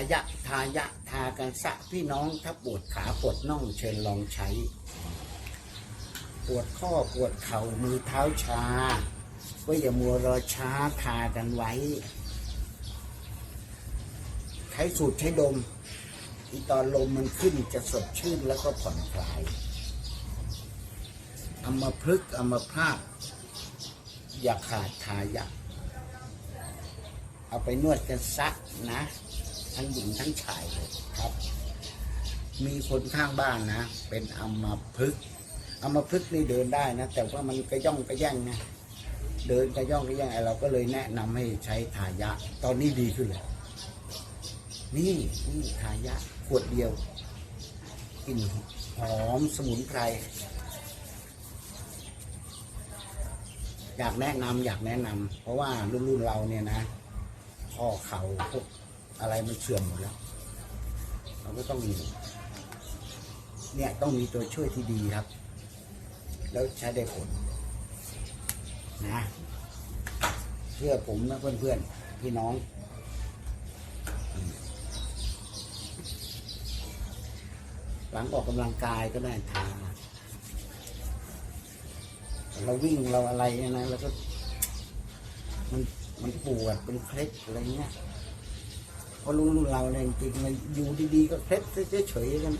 ายะทายะทากันสะพี่น้องถ้าปวดขาปวดน่องเชิญลองใช้ ปวดข้อปวดเข่ามือเท้าชาก็อย่ามัวรอช้าทากันไว้ ใช้สูตรใช้ดม อีตอนลมมันขึ้นจะสดชื่นแล้วก็ผ่อนคลายเอามาพลึกเอามาพลาดอย่าขาดทายะเอาไปนวดกันซักนะ ทั้งหญิงทั้งชายเลยครับ มีคนข้างบ้านนะ เป็นอัมพฤกษ์อัมพฤกษ์นี่เดินได้นะ แต่ว่ามันกระย่องกระแย่งนะเดินกระย่องกระแย่งเราก็เลยแนะนำให้ใช้ทายะ ตอนนี้ดีขึ้นเลยนี่นี่ทายะขวดเดียวกลิ่นหอมสมุนไพรอยากแนะนำอยากแนะนำเพราะว่ารุ่นเราเนี่ยนะข้อเข่าพวก อะไรมันเสื่อมหมดแล้ว เราก็ต้องมี เนี่ยต้องมีตัวช่วยที่ดีครับ แล้วใช้ได้ผล นะเชื่อผมนะเพื่อนๆ พี่น้องหลังออกกำลังกายก็ได้ทาเราวิ่งเราอะไรเนี่ยนะแล้วก็ มันมันปวดเป็นเคล็ดอะไรเงี้ย เพราะรุ่นเราเนี่ยจริงๆมันอยู่ดีๆก็เคล็ดเฉยๆกัน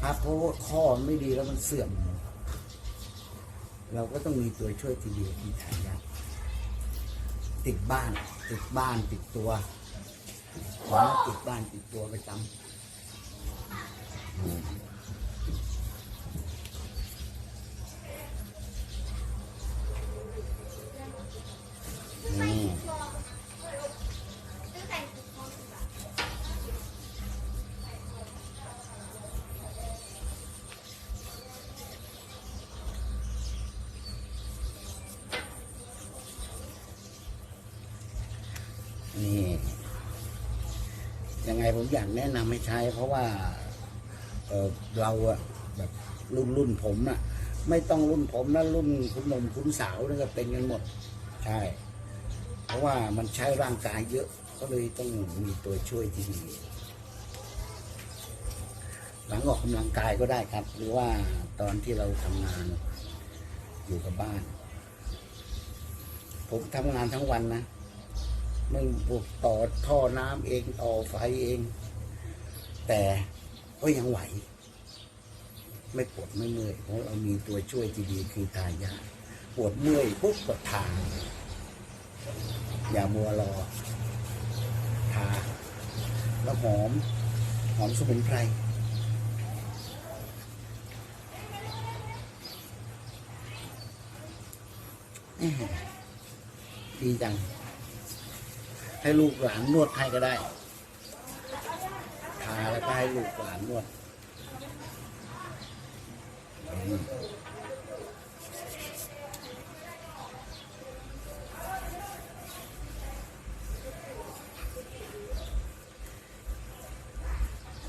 ครับเพราะว่าข้อไม่ดีแล้วมันเสื่อม เราก็ต้องมีตัวช่วยทีเดียวที่ทายาติดบ้าน ติดบ้านติดตัวขอติดบ้านติดตัวประจำอืมนี่ นี่ ยังไงผมอยากแนะนำให้ใช้ เพราะว่าเเราอะแบบรุ่นรุ่นผมอะไม่ต้องรุ่นผมนะรุ่นคุณหนุ่มคุณสาวนี่ก็เป็นกันหมด ใช่ เพราะว่ามันใช้ร่างกายเยอะก็เลยต้องมีตัวช่วยที่ดีหลังออกกำลังกายก็ได้ครับ หรือว่าตอนที่เราทำงานอยู่กับบ้าน ผมทำงานทั้งวันนะ ม่พวกต่อท่อน้ำเองต่อไฟเอง แต่ก็ยังไหว ไม่ปวดไม่เมื่อยเพราะเรามีตัวช่วยที่ดีคือทายาปวดเมื่อยปุ๊บก็ทาอย่ามัวรอทาแล้วหอม หอมสมุนไพรดีจัง ให้ลูกหลานนวดให้ก็ได้ทาแล้วก็ให้ลูกหลานนวด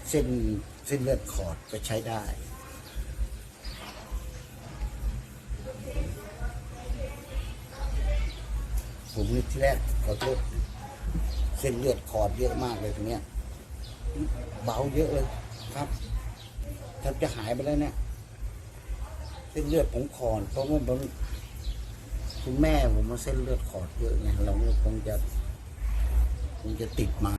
เส้นเส้นเลือดขอดก็ใช้ได้ผมนี่ที่แรกขอโทษ เส้นเลือดขอดเยอะมากเลยตรงเนี้ยเบาเยอะเลยครับแทบจะหายไปแล้วเนี่ยเส้นเลือดผมขอดเพราะว่าผมคุณแม่ผมมาเส้นเลือดขอดเยอะไงเราก็คงจะคงจะติดมา